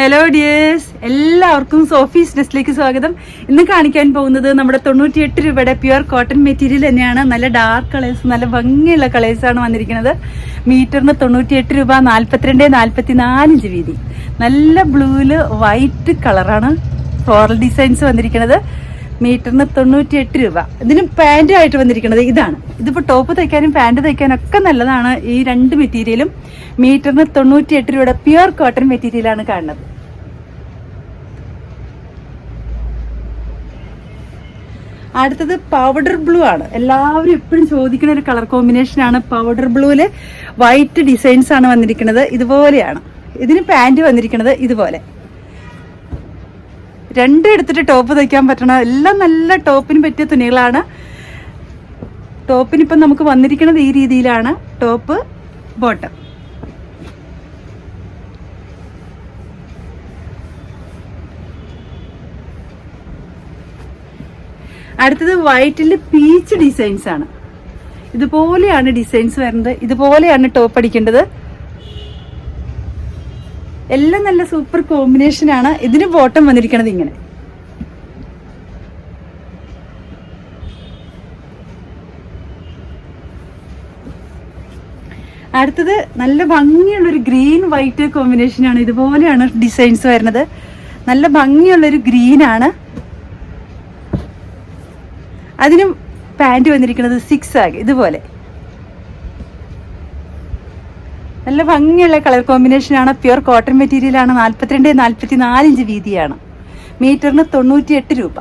Hello dears എല്ലാവർക്കും Sophie's ഡ്രസ്സിലേക്ക് സ്വാഗതം. ഇന്ന് കാണിക്കാൻ പോകുന്നത് നമ്മുടെ തൊണ്ണൂറ്റിയെട്ട് രൂപയുടെ പ്യുവർ കോട്ടൺ മെറ്റീരിയൽ തന്നെയാണ്. നല്ല ഡാർക്ക് കളേഴ്സ് നല്ല ഭംഗിയുള്ള കളേഴ്സ് ആണ് വന്നിരിക്കുന്നത്. മീറ്ററിന് തൊണ്ണൂറ്റിയെട്ട് രൂപ നാൽപ്പത്തിരണ്ട് നാൽപ്പത്തി നാലിഞ്ച് വീതി. നല്ല ബ്ലൂവിൽ വൈറ്റ് കളറാണ് ഫ്ലോറൽ ഡിസൈൻസ് വന്നിരിക്കുന്നത്. മീറ്ററിന് തൊണ്ണൂറ്റി എട്ട് രൂപ. ഇതിന് പാന്റ് ആയിട്ട് വന്നിരിക്കുന്നത് ഇതാണ്. ഇതിപ്പോൾ ടോപ്പ് തയ്ക്കാനും പാന്റ് തയ്ക്കാനും ഒക്കെ നല്ലതാണ്. ഈ രണ്ട് മെറ്റീരിയലും മീറ്ററിന് തൊണ്ണൂറ്റി എട്ട് രൂപയുടെ പ്യുവർ കോട്ടൺ മെറ്റീരിയലാണ് കാണുന്നത്. അടുത്തത് പൗഡർ ബ്ലൂ ആണ്. എല്ലാവരും എപ്പോഴും ചോദിക്കുന്ന ഒരു കളർ കോമ്പിനേഷൻ ആണ്. പൗഡർ ബ്ലൂവിൽ വൈറ്റ് ഡിസൈൻസ് ആണ് വന്നിരിക്കുന്നത്. ഇതുപോലെയാണ്. ഇതിന് പാന്റ് വന്നിരിക്കുന്നത് ഇതുപോലെ. രണ്ടും എടുത്തിട്ട് ടോപ്പ് തയ്ക്കാൻ പറ്റണം എല്ലാം നല്ല ടോപ്പിന് പറ്റിയ തുണികളാണ്. ടോപ്പിനിപ്പം നമുക്ക് വന്നിരിക്കുന്നത് ഈ രീതിയിലാണ്. ടോപ്പ് ബോട്ടം അടുത്തത് വൈറ്റിൽ പീച്ച് ഡിസൈൻസ് ആണ്. ഇതുപോലെയാണ് ഡിസൈൻസ് വരുന്നത്. ഇതുപോലെയാണ് ടോപ്പ് അടിക്കേണ്ടത്. എല്ലാം നല്ല സൂപ്പർ കോമ്പിനേഷൻ ആണ്. ഇതിന് ബോട്ടം വന്നിരിക്കണത് ഇങ്ങനെ. അടുത്തത് നല്ല ഭംഗിയുള്ളൊരു ഗ്രീൻ വൈറ്റ് കോമ്പിനേഷൻ ആണ്. ഇതുപോലെയാണ് ഡിസൈൻസ് വരുന്നത്. നല്ല ഭംഗിയുള്ളൊരു ഗ്രീൻ ആണ്. അതിനും പാന്റ് വന്നിരിക്കുന്നത് സിക്സ് ആഗ് ഇതുപോലെ. നല്ല ഭംഗിയുള്ള കളർ കോമ്പിനേഷൻ ആണ്. പ്യുവർ കോട്ടൺ മെറ്റീരിയൽ ആണ്. നാൽപ്പത്തിരണ്ട് നാൽപ്പത്തി നാലിഞ്ച് വീതിയാണ്. മീറ്ററിന് തൊണ്ണൂറ്റി എട്ട് രൂപ.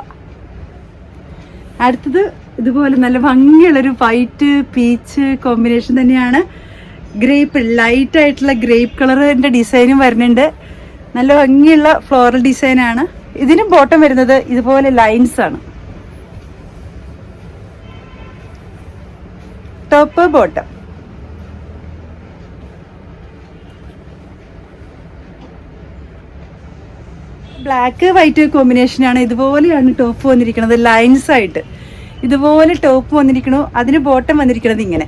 അടുത്തത് ഇതുപോലെ നല്ല ഭംഗിയുള്ളൊരു വൈറ്റ് പീച്ച് കോമ്പിനേഷൻ തന്നെയാണ്. ഗ്രേപ്പ് ലൈറ്റ് ആയിട്ടുള്ള ഗ്രേപ്പ് കളറിന്റെ ഡിസൈനും വരുന്നുണ്ട്. നല്ല ഭംഗിയുള്ള ഫ്ലോറൽ ഡിസൈനാണ് ഇതിനും ബോട്ടം വരുന്നത് ഇതുപോലെ ലൈൻസ് ആണ്. ടോപ്പ് ബോട്ടം ബ്ലാക്ക് വൈറ്റ് കോമ്പിനേഷനാണ് ഇതുപോലെയാണ് ടോപ്പ് വന്നിരിക്കുന്നത് ലൈൻസ് ആയിട്ട്. ഇതുപോലെ ടോപ്പ് വന്നിരിക്കണു അതിന് ബോട്ടം വന്നിരിക്കുന്നത് ഇങ്ങനെ.